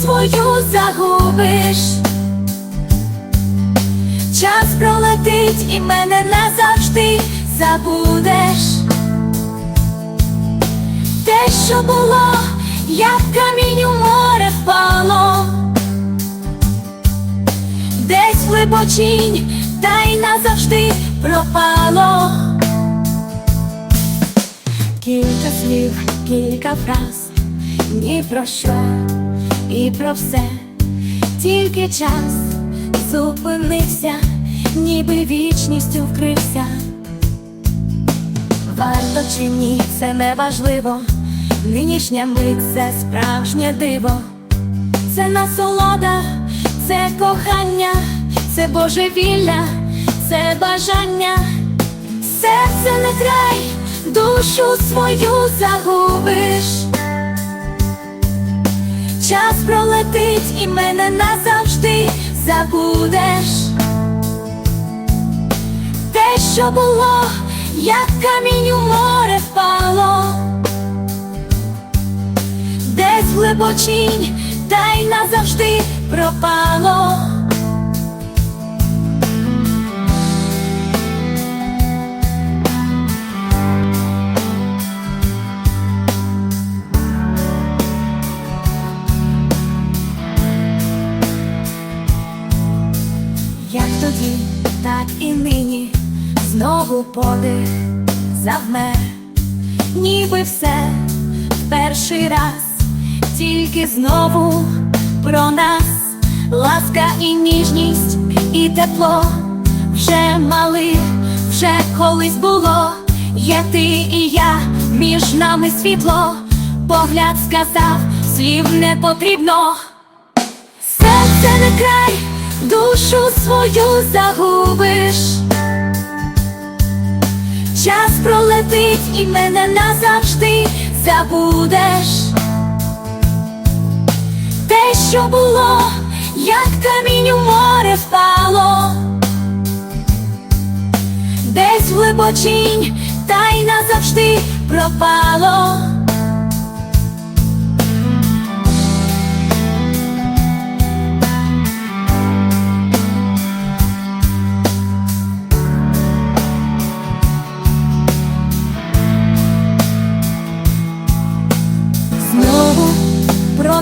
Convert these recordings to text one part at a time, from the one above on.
свою загубиш. Час пролетить і мене назавжди забудеш. Те, що було, як камінь у море впало, десь глибочінь, та й назавжди пропало. Кілька слів, кілька фраз, ні про що і про все, тільки час зупинився, ніби вічністю вкрився. Варто чи ні, це не важливо, нинішня мить це справжнє диво, це насолода, це кохання, це божевілля, це бажання, серце не край, душу свою загубиш. Час пролетить і мене назавжди забудеш. Те, що було, як камінь у море впало, десь глибочінь, та й назавжди пропало. Тоді, так і нині знову подих завмер, ніби все в перший раз, тільки знову про нас. Ласка і ніжність, і тепло вже мали, вже колись було, є ти і я, між нами світло, погляд сказав, слів не потрібно. Серце не край, душу свою загубиш. Час пролетить і мене назавжди забудеш. Те, що було, як камінь у море впало, десь в глибочінь, та й назавжди пропало.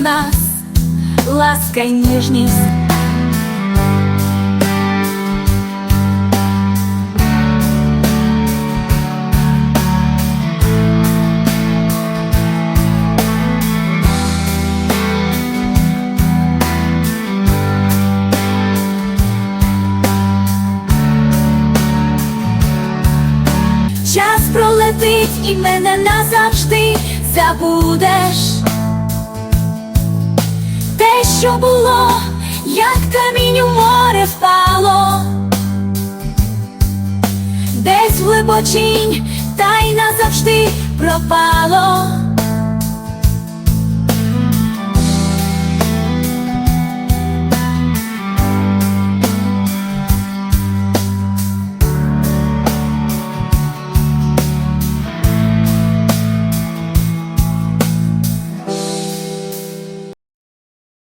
Нас ласка й ніжність. Час пролетить і мене назавжди забудеш. Те, що було, як камінь у море впало, десь глибочінь, та й назавжди пропало.